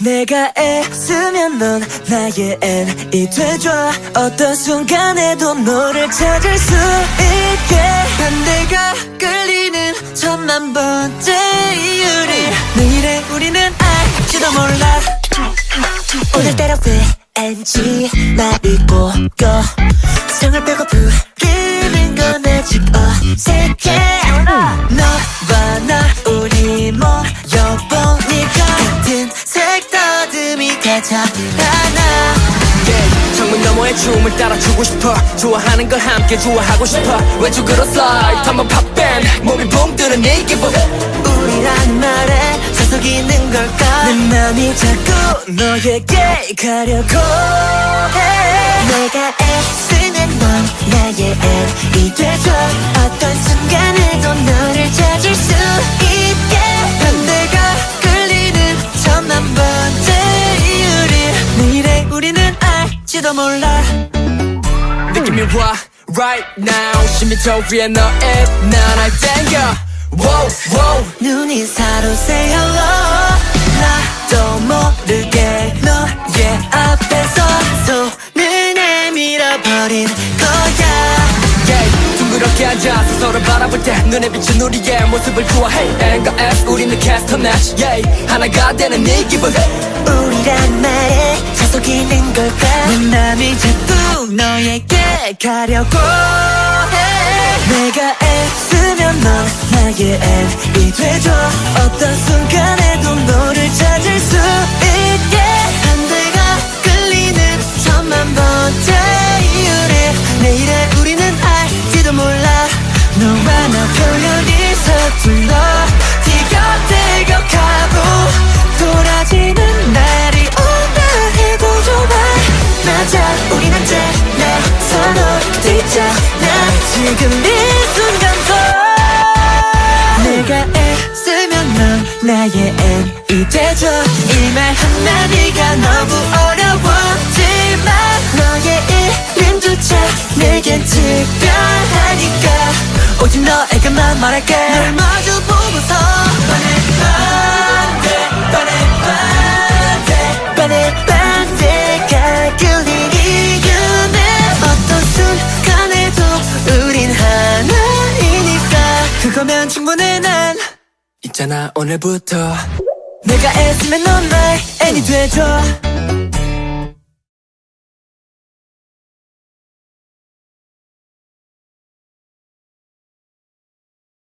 내가 애쓰면 넌 나의 N이 돼줘 어떤 순간에도 너를 찾을 수 있게. 반대가 끌리는 천만 번째 이유를 내일의 우리는 알지도 몰라. 오늘따라 왠지 나를 보고 성을 빼고 가장 하나. yeah, 창문 너머의 춤을 따라 추고 싶어. 좋아하는 걸 함께 좋아하고 싶어. 왼쪽으로 slide 한번 팝밴. 몸이 붕 뜨는 이 기분. 우리란 말에 사석 있는 걸까? 내 맘이 자꾸 너에게 가려고. 해 알지도 몰라. 느낌이 와 right now. 10m 위에 너의 나날 땡겨. Wow wow 눈이 사로새 hello 나도 모르게 너의 앞에서 손을 내밀어 버린 거야. Yeah, 둥그렇게 앉아서 서로 바라볼 때 눈에 비친 우리의 모습을 좋아해. N과 S 우리는 캐스터 매치. Yeah, 하나가 되는 이 기분. 우리란 말에 있는 걸까? 내 맘이 자꾸 너에게 가려고 해. 내가 애쓰면 넌 나의 N이 돼줘 어떤 순 지금 이 순간도 내가 애쓰면 넌 나의 N이 돼줘 이 말 한마디가 너무 어려 있잖아. 오늘부터 내가 애쓰면 넌 나의 N이 돼줘